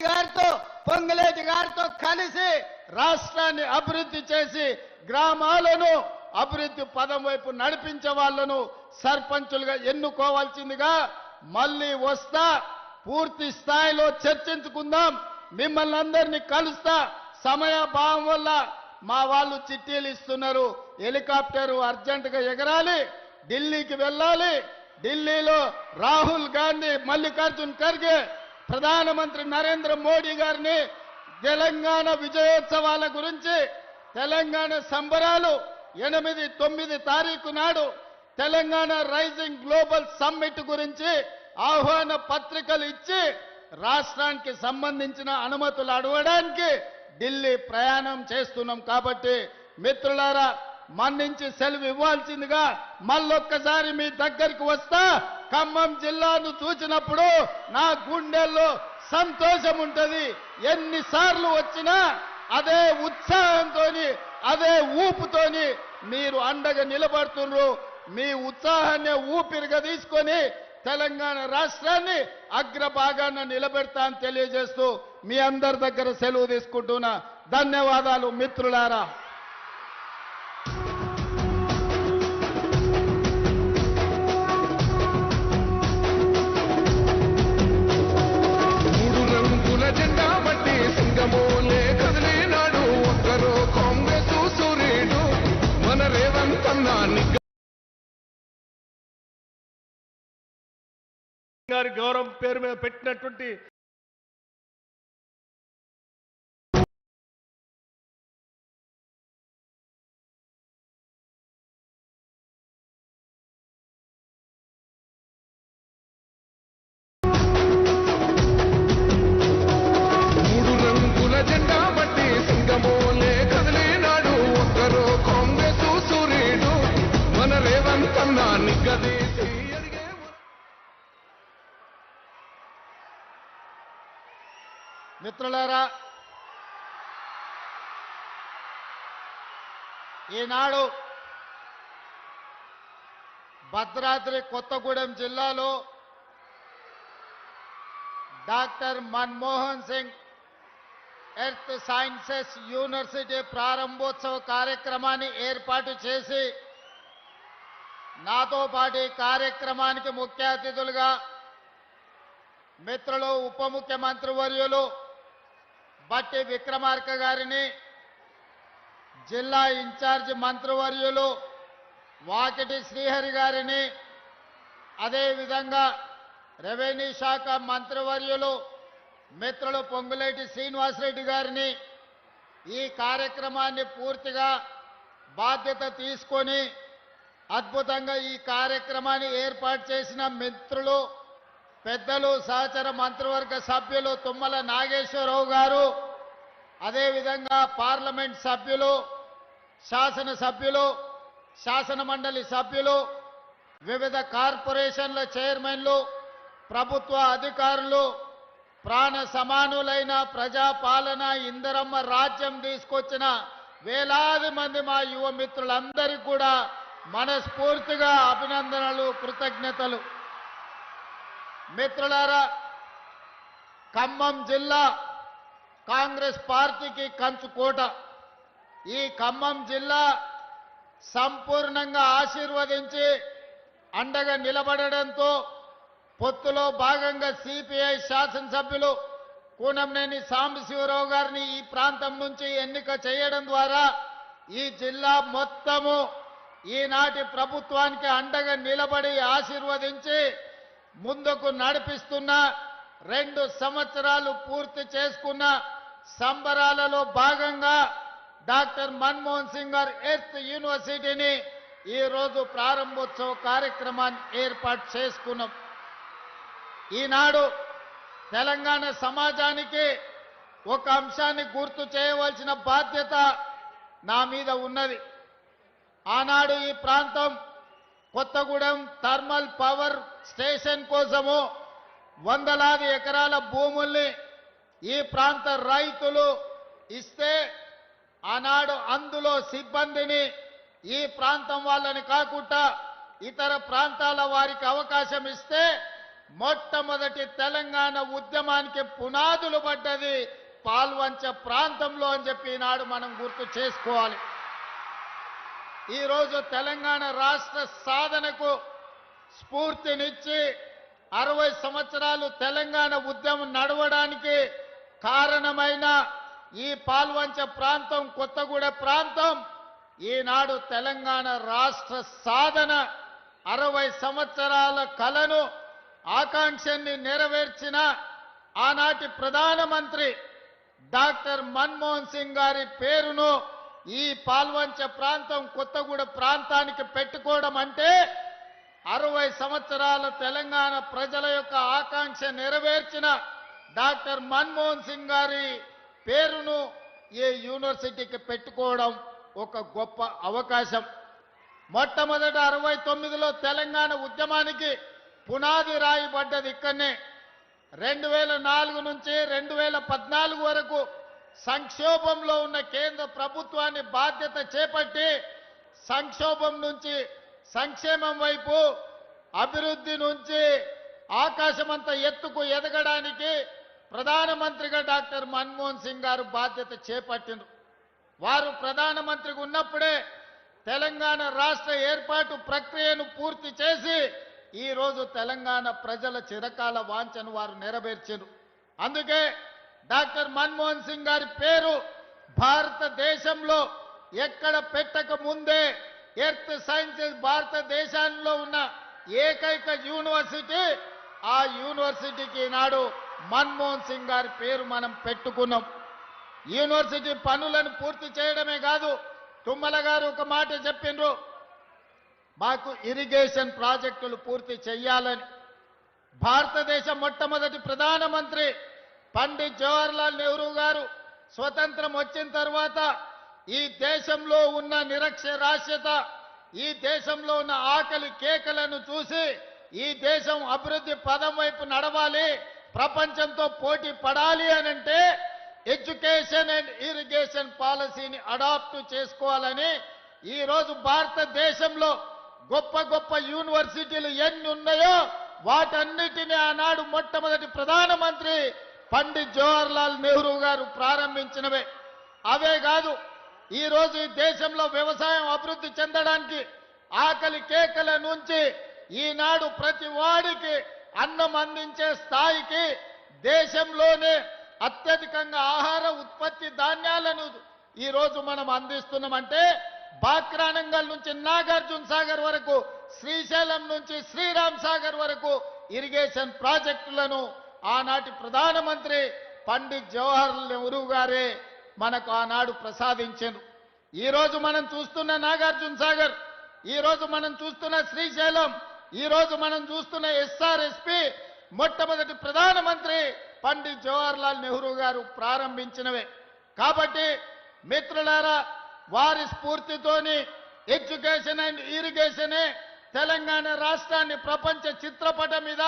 గారితో పొంగులేటి గారితో కలిసి రాష్ట్రాన్ని అభివృద్ధి చేసి గ్రామాలను అభివృద్ధి పదం వైపు నడిపించే వాళ్ళను సర్పంచులుగా ఎన్నుకోవాల్సిందిగా మళ్ళీ వస్తా పూర్తి స్థాయిలో చర్చించుకుందాం. మిమ్మల్ని అందరినీ కలుస్తా. సమయభావం వల్ల మా వాళ్ళు చిట్టీలు ఇస్తున్నారు. హెలికాప్టర్ అర్జెంటుగా ఎగరాలి. ఢిల్లీకి వెళ్ళాలి. ఢిల్లీలో రాహుల్ గాంధీ మల్లికార్జున్ ఖర్గే ప్రధానమంత్రి నరేంద్ర మోడీ గారిని తెలంగాణ విజయోత్సవాల గురించి తెలంగాణ సంబరాలు ఎనిమిది తొమ్మిది తారీఖు నాడు తెలంగాణ రైజింగ్ గ్లోబల్ సమ్మిట్ గురించి ఆహ్వాన పత్రికలు ఇచ్చి రాష్ట్రానికి సంబంధించిన అనుమతులు అడగడానికి ఢిల్లీ ప్రయాణం చేస్తున్నాం కాబట్టి మిత్రులారా మన్నించి సెలవు ఇవ్వాల్సిందిగా మళ్ళొక్కసారి మీ దగ్గరికి వస్తా. ఖమ్మం జిల్లాను చూసినప్పుడు నా గుండెల్లో సంతోషం ఉంటుంది ఎన్నిసార్లు వచ్చినా అదే ఉత్సాహంతోని అదే ఊపుతోని మీరు అండగా నిలబడుతున్నారు మీ ఉత్సాహాన్ని ఊపిరిగా తీసుకొని తెలంగాణ రాష్ట్రాన్ని అగ్రభాగాన నిలబెడతా అని తెలియజేస్తూ మీ అందరి దగ్గర సెలవు తీసుకుంటున్నా. ధన్యవాదాలు మిత్రులారా. గారి గౌరవం పేరు మీద పెట్టినటువంటి మిత్రులారా ఈనాడు భద్రాద్రి కొత్తగూడెం జిల్లాలో doctor Manmohan Singh earth sciences university ప్రారంభోత్సవ కార్యక్రమాన్ని ఏర్పాటు చేసి నాతో పాటు ఈ కార్యక్రమానికి ముఖ్య అతిథులుగా మిత్రులు ఉప ముఖ్యమంత్రి వర్యులు బట్టి విక్రమార్క గారిని జిల్లా ఇన్ఛార్జ్ మంత్రివర్యులు వాకిటి శ్రీహరి గారిని అదేవిధంగా రెవెన్యూ శాఖ మంత్రివర్యులు మిత్రులు పొంగులేటి శ్రీనివాసరెడ్డి గారిని ఈ కార్యక్రమాన్ని పూర్తిగా బాధ్యత తీసుకొని అద్భుతంగా ఈ కార్యక్రమాన్ని ఏర్పాటు చేసిన మిత్రులు పెద్దలు సహచర మంత్రివర్గ సభ్యులు తుమ్మల నాగేశ్వరరావు గారు అదేవిధంగా పార్లమెంట్ సభ్యులు శాసన సభ్యులు శాసన మండలి సభ్యులు వివిధ కార్పొరేషన్ల చైర్మన్లు ప్రభుత్వ అధికారులు ప్రాణ సమానులైన ప్రజాపాలన ఇందరమ్మ రాజ్యం తీసుకొచ్చిన వేలాది మంది మా యువ మిత్రులందరికీ కూడా మనస్ఫూర్తిగా అభినందనలు కృతజ్ఞతలు. మిత్రులారా ఖమ్మం జిల్లా కాంగ్రెస్ పార్టీకి కంచుకోట ఈ ఖమ్మం జిల్లా సంపూర్ణంగా ఆశీర్వదించి అండగా నిలబడడంతో పొత్తులో భాగంగా సిపిఐ శాసనసభ్యులు కూనంనేని సాంబశివరావు గారిని ఈ ప్రాంతం నుంచి ఎన్నిక చేయడం ద్వారా ఈ జిల్లా మొత్తము ఈనాటి ప్రభుత్వానికి అండగా నిలబడి ఆశీర్వదించి ముందుకు నడిపిస్తున్న రెండు సంవత్సరాలు పూర్తి చేసుకున్న సంబరాలలో భాగంగా డాక్టర్ మన్మోహన్ సింగ్ గారు ఎర్త్ యూనివర్సిటీని ఈరోజు ప్రారంభోత్సవ కార్యక్రమాన్ని ఏర్పాటు చేసుకున్నాం. ఈనాడు తెలంగాణ సమాజానికి ఒక అంశాన్ని గుర్తు చేయవలసిన బాధ్యత నా మీద ఉన్నది. ఆనాడు ఈ ప్రాంతం కొత్తగూడెం థర్మల్ పవర్ స్టేషన్ కోసము వందలాది ఎకరాల భూముల్ని ఈ ప్రాంత రైతులు ఇస్తే ఆనాడు అందులో సిబ్బందిని ఈ ప్రాంతం వాళ్ళని కాకుండా ఇతర ప్రాంతాల వారికి అవకాశం ఇస్తే మొట్టమొదటి తెలంగాణ ఉద్యమానికి పునాదులు పడ్డది పాల్వంచ ప్రాంతంలో అని చెప్పి ఈనాడు మనం గుర్తు చేసుకోవాలి. ఈరోజు తెలంగాణ రాష్ట్ర సాధనకు స్ఫూర్తినిచ్చి అరవై సంవత్సరాలు తెలంగాణ ఉద్యమం నడవడానికి కారణమైన ఈ పాల్వంచ ప్రాంతం కొత్తగూడ ప్రాంతం ఈనాడు తెలంగాణ రాష్ట్ర సాధన అరవై సంవత్సరాల కలను ఆకాంక్షని నెరవేర్చిన ఆనాటి ప్రధానమంత్రి డాక్టర్ మన్మోహన్ సింగ్ గారి పేరును ఈ పాల్వంచ ప్రాంతం కొత్తగూడ ప్రాంతానికి పెట్టుకోవడం అంటే అరవై సంవత్సరాల తెలంగాణ ప్రజల యొక్క ఆకాంక్ష నెరవేర్చిన డాక్టర్ మన్మోహన్ సింగ్ గారి పేరును ఈ యూనివర్సిటీకి పెట్టుకోవడం ఒక గొప్ప అవకాశం. మొట్టమొదట అరవై తొమ్మిదిలో తెలంగాణ ఉద్యమానికి పునాది రాయబడ్డది ఇక్కడనే. రెండు వేల నాలుగు నుంచి రెండు వేల పద్నాలుగు వరకు సంక్షోభంలో ఉన్న కేంద్ర ప్రభుత్వాన్ని బాధ్యత చేపట్టి సంక్షోభం నుంచి సంక్షేమం వైపు అభివృద్ధి నుంచి ఆకాశమంత ఎత్తుకు ఎదగడానికి ప్రధానమంత్రిగా డాక్టర్ మన్మోహన్ సింగ్ గారు బాధ్యత చేపట్టిండ్రు. వారు ప్రధానమంత్రిగా ఉన్నప్పుడే తెలంగాణ రాష్ట్ర ఏర్పాటు ప్రక్రియను పూర్తి చేసి ఈరోజు తెలంగాణ ప్రజల చిరకాల వాంఛను వారు నెరవేర్చారు అందుకే డాక్టర్ మన్మోహన్ సింగ్ గారి పేరు భారతదేశంలో ఎక్కడ పెట్టక ముందే ఎర్త్ సైన్సెస్ భారతదేశంలో ఉన్న ఏకైక యూనివర్సిటీ ఆ యూనివర్సిటీకి ఈనాడు మన్మోహన్ సింగ్ గారి పేరు మనం పెట్టుకున్నాం. యూనివర్సిటీ పనులను పూర్తి చేయడమే కాదు తుమ్మల గారు ఒక మాట చెప్పిండ్రు మాకు ఇరిగేషన్ ప్రాజెక్టులు పూర్తి చేయాలని భారతదేశ మొట్టమొదటి ప్రధానమంత్రి పండిత్ జవహర్లాల్ నెహ్రూ గారు స్వతంత్రం వచ్చిన తర్వాత ఈ దేశంలో ఉన్న నిరక్షరాస్యత ఈ దేశంలో ఉన్న ఆకలి కేకలను చూసి ఈ దేశం అభివృద్ధి పదం వైపు నడవాలి ప్రపంచంతో పోటీ పడాలి అని అంటే ఎడ్యుకేషన్ అండ్ ఇరిగేషన్ పాలసీని అడాప్ట్ చేసుకోవాలని ఈరోజు భారతదేశంలో గొప్ప గొప్ప యూనివర్సిటీలు ఎన్ని ఉన్నాయో వాటన్నిటిని ఆనాడు మొట్టమొదటి ప్రధానమంత్రి పండిత్ జవహర్లాల్ నెహ్రూ గారు ప్రారంభించినవే. అవే కాదు ఈరోజు ఈ దేశంలో వ్యవసాయం అభివృద్ధి చెందడానికి ఆకలి కేకల నుంచి ఈనాడు ప్రతి వాడికి అన్నం అందించే స్థాయికి దేశంలోనే అత్యధికంగా ఆహార ఉత్పత్తి ధాన్యాలను ఈ రోజు మనం అందిస్తున్నామంటే బాక్రానంగల్ నుంచి నాగార్జున సాగర్ వరకు శ్రీశైలం నుంచి శ్రీరామ్ సాగర్ వరకు ఇరిగేషన్ ప్రాజెక్టులను ఆనాటి ప్రధానమంత్రి పండిత్ జవహర్ నెహ్రూ గారే మనకు ఆనాడు ప్రసాదించారు ఈ రోజు మనం చూస్తున్న నాగార్జున సాగర్ ఈ రోజు మనం చూస్తున్న శ్రీశైలం ఈ రోజు మనం చూస్తున్న ఎస్ఆర్ఎస్పి మొట్టమొదటి ప్రధానమంత్రి పండిత్ జవహర్లాల్ నెహ్రూ గారు ప్రారంభించినవే. కాబట్టి మిత్రులారా వారి స్ఫూర్తితోని ఎడ్యుకేషన్ అండ్ ఇరిగేషనే తెలంగాణ రాష్ట్రాన్ని ప్రపంచ చిత్రపటం మీద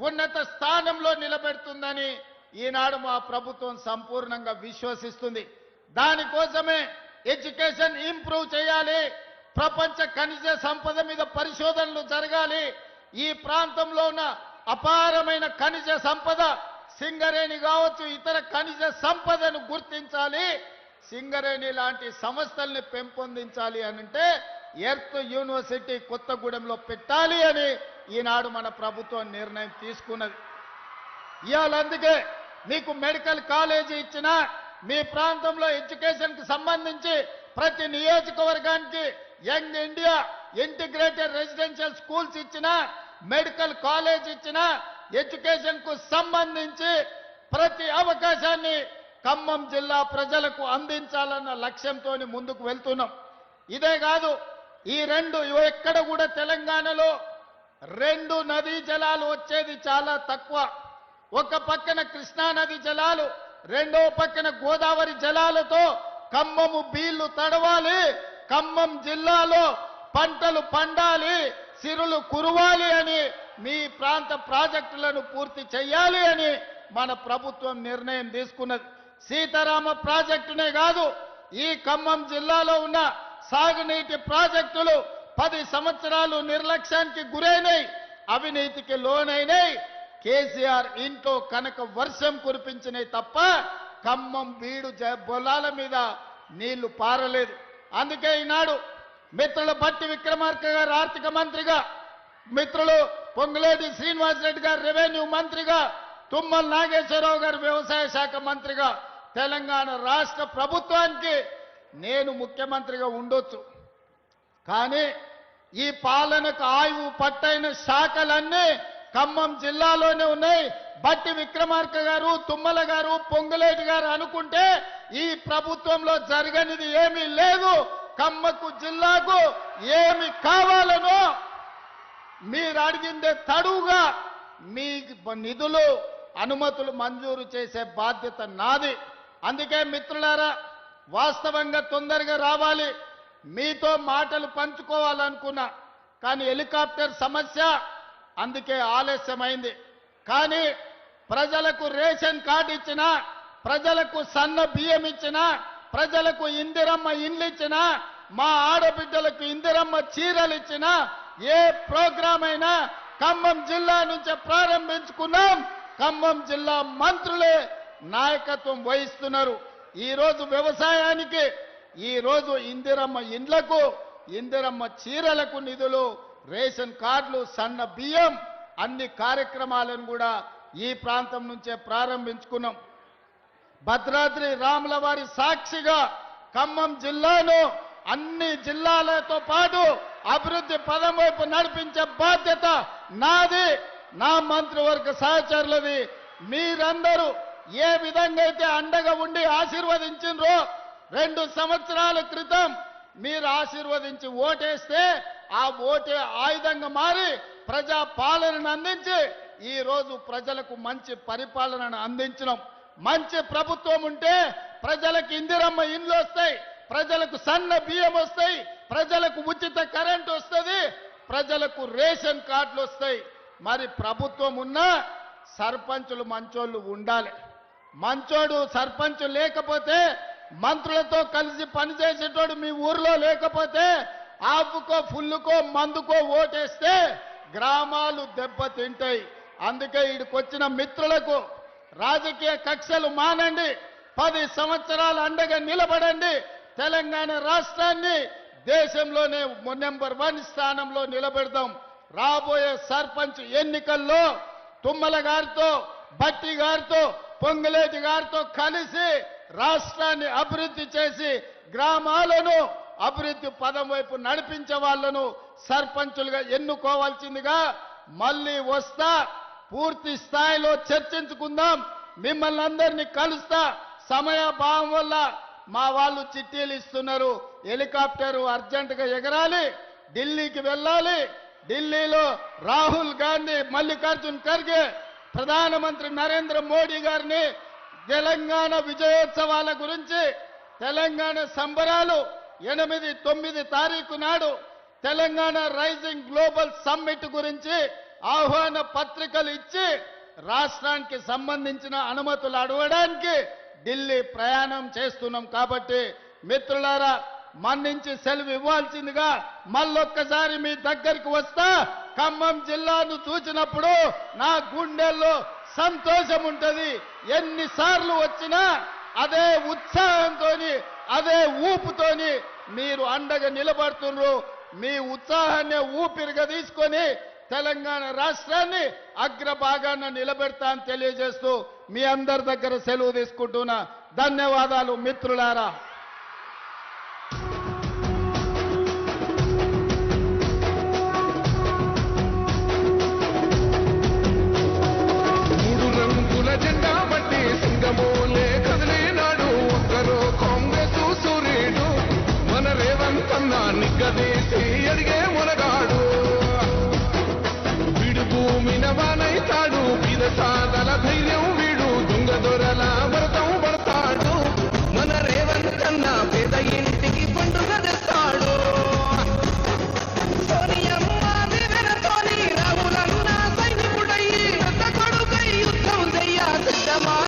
ఉన్నత స్థానంలో నిలబెడుతుందని ఈనాడు మా ప్రభుత్వం సంపూర్ణంగా విశ్వసిస్తుంది. దానికోసమే ఎడ్యుకేషన్ ఇంప్రూవ్ చేయాలి. ప్రపంచ ఖనిజ సంపద మీద పరిశోధనలు జరగాలి. ఈ ప్రాంతంలో ఉన్న అపారమైన ఖనిజ సంపద సింగరేణి కావచ్చు ఇతర ఖనిజ సంపదను గుర్తించాలి. సింగరేణి లాంటి సంస్థల్ని పెంపొందించాలి అని అంటే ఎర్త్ యూనివర్సిటీ కొత్తగూడెంలో పెట్టాలి అని ఈనాడు మన ప్రభుత్వం నిర్ణయం తీసుకున్నది. ఇవాళ అందుకే మీకు మెడికల్ కాలేజీ ఇచ్చిన మీ ప్రాంతంలో ఎడ్యుకేషన్కి సంబంధించి ప్రతి నియోజకవర్గానికి young India integrated residential schools ఇచ్చిన మెడికల్ కాలేజ్ ఇచ్చిన ఎడ్యుకేషన్కు సంబంధించి ప్రతి అవకాశాన్ని ఖమ్మం జిల్లా ప్రజలకు అందించాలన్న లక్ష్యంతో ముందుకు వెళ్తున్నాం. ఇదే కాదు ఈ రెండు ఎక్కడ కూడా తెలంగాణలో రెండు నదీ జలాలు వచ్చేది చాలా తక్కువ. ఒక పక్కన కృష్ణా నది జలాలు రెండో పక్కన గోదావరి జలాలతో ఖమ్మము బీళ్ళు తడవాలి ఖమ్మం జిల్లాలో పంటలు పండాలి సిరులు కురవాలి అని మీ ప్రాంత ప్రాజెక్టులను పూర్తి చేయాలి అని మన ప్రభుత్వం నిర్ణయం తీసుకున్నది. సీతారామ ప్రాజెక్టునే కాదు ఈ ఖమ్మం జిల్లాలో ఉన్న సాగునీటి ప్రాజెక్టులు పది సంవత్సరాలు నిర్లక్ష్యానికి గురైనాయి అవినీతికి లోనైనాయి కేసీఆర్ ఇంట్లో కనుక వర్షం కురిపించినాయి తప్ప ఖమ్మం బీడు జ- మీద నీళ్ళు పారలేదు. అందుకే ఈనాడు మిత్రుల బట్టి విక్రమార్క గారు ఆర్థిక మంత్రిగా మిత్రులు పొంగులేటి శ్రీనివాసరెడ్డి గారు రెవెన్యూ మంత్రిగా తుమ్మల నాగేశ్వరరావు గారు వ్యవసాయ శాఖ మంత్రిగా తెలంగాణ రాష్ట్ర ప్రభుత్వానికి నేను ముఖ్యమంత్రిగా ఉండొచ్చు. కానీ ఈ పాలనకు ఆయువు పట్టైన శాఖలన్నీ ఖమ్మం జిల్లాలోనే ఉన్నాయి. బట్టి విక్రమార్క గారు తుమ్మల గారు పొంగులేటి గారు అనుకుంటే ఈ ప్రభుత్వంలో జరగనిది ఏమీ లేదు. కమ్మకు జిల్లాకు ఏమి కావాలనో మీరు అడిగిందే తడువుగా మీ నిధులు అనుమతులు మంజూరు చేసే బాధ్యత నాది. అందుకే మిత్రులారా వాస్తవంగా తొందరగా రావాలి. మీతో మాటలు పంచుకోవాలనుకున్నా కానీ హెలికాప్టర్ సమస్య అందుకే ఆలస్యమైంది. కానీ ప్రజలకు రేషన్ కార్డు ఇచ్చిన ప్రజలకు సన్న బియ్యం ఇచ్చినా ప్రజలకు ఇందిరమ్మ ఇండ్లు ఇచ్చినా మా ఆడబిడ్డలకు ఇందిరమ్మ చీరలు ఇచ్చిన ఏ ప్రోగ్రాం అయినా ఖమ్మం జిల్లా నుంచే ప్రారంభించుకున్నాం. ఖమ్మం జిల్లా మంత్రులే నాయకత్వం వహిస్తున్నారు. ఈ రోజు వ్యవసాయానికి ఈరోజు ఇందిరమ్మ ఇండ్లకు ఇందిరమ్మ చీరలకు నిధులు రేషన్ కార్డులు సన్న బియ్యం అన్ని కార్యక్రమాలను కూడా ఈ ప్రాంతం నుంచే ప్రారంభించుకున్నాం. భద్రాద్రి రాముల వారి సాక్షిగా ఖమ్మం జిల్లాను అన్ని జిల్లాలతో పాటు అభివృద్ధి పదం వైపు నడిపించే బాధ్యత నాది నా మంత్రివర్గ సహచరులది. మీరందరూ ఏ విధంగా అయితే అండగా ఉండి ఆశీర్వదించిండ్రో రెండు సంవత్సరాల క్రితం మీరు ఆశీర్వదించి ఓటేస్తే ఆ ఓటే ఆయుధంగా మారి ప్రజా పాలనను అందించి ఈ రోజు ప్రజలకు మంచి పరిపాలనను అందించడం మంచి ప్రభుత్వం ఉంటే ప్రజలకు ఇందిరమ్మ ఇండ్లు వస్తాయి ప్రజలకు సన్న బియ్యం వస్తాయి ప్రజలకు ఉచిత కరెంట్ వస్తుంది ప్రజలకు రేషన్ కార్డులు వస్తాయి. మరి ప్రభుత్వం ఉన్నా సర్పంచులు మంచోళ్ళు ఉండాలి. మంచోడు సర్పంచ్ లేకపోతే మంత్రులతో కలిసి పనిచేసేటోడు మీ ఊర్లో లేకపోతే ఆపుకో ఫుల్లుకో మందుకో ఓటేస్తే గ్రామాలు దెబ్బతింటాయి. అందుకే ఇక్కడికొచ్చిన మిత్రులకు రాజకీయ కక్షలు మానండి. పది సంవత్సరాలు అండగా నిలబడండి. తెలంగాణ రాష్ట్రాన్ని దేశంలోనే నెంబర్ వన్ స్థానంలో నిలబెడదాం. రాబోయే సర్పంచ్ ఎన్నికల్లో తుమ్మల గారితో బట్టి గారితో పొంగులేటి గారితో కలిసి రాష్ట్రాన్ని అభివృద్ధి చేసి గ్రామాలను అభివృద్ధి పదం వైపు నడిపించే వాళ్ళను సర్పంచులుగా ఎన్నుకోవాల్సిందిగా మళ్ళీ వస్తా పూర్తి స్థాయిలో చర్చించుకుందాం. మిమ్మల్ని అందరినీ కలుస్తా. సమయభావం వల్ల మా వాళ్ళు చిట్టీలు ఇస్తున్నారు. హెలికాప్టర్ అర్జెంటుగా ఎగరాలి. ఢిల్లీకి వెళ్ళాలి. ఢిల్లీలో రాహుల్ గాంధీ మల్లికార్జున్ ఖర్గే ప్రధానమంత్రి నరేంద్ర మోడీ గారిని తెలంగాణ విజయోత్సవాల గురించి తెలంగాణ సంబరాలు ఎనిమిది తొమ్మిది తారీఖు నాడు తెలంగాణ రైజింగ్ గ్లోబల్ సమ్మిట్ గురించి ఆహ్వాన పత్రికలు ఇచ్చి రాష్ట్రానికి సంబంధించిన అనుమతులు అడగడానికి ఢిల్లీ ప్రయాణం చేస్తున్నాం కాబట్టి మిత్రులారా మన్నించి సెలవు ఇవ్వాల్సిందిగా మళ్ళొక్కసారి మీ దగ్గరికి వస్తా. ఖమ్మం జిల్లాను చూసినప్పుడు నా గుండెల్లో సంతోషం ఉంటుంది ఎన్నిసార్లు వచ్చినా అదే ఉత్సాహంతోని అదే ఊపుతోని మీరు అండగా నిలబడుతున్నారు మీ ఉత్సాహాన్ని ఊపిరిగా తీసుకొని తెలంగాణ రాష్ట్రాన్ని అగ్రభాగాన నిలబెడతా అని తెలియజేస్తూ మీ అందరి దగ్గర సెలవు తీసుకుంటున్నా. ధన్యవాదాలు మిత్రులారా. ఒక్కరో కాంగ్రెస్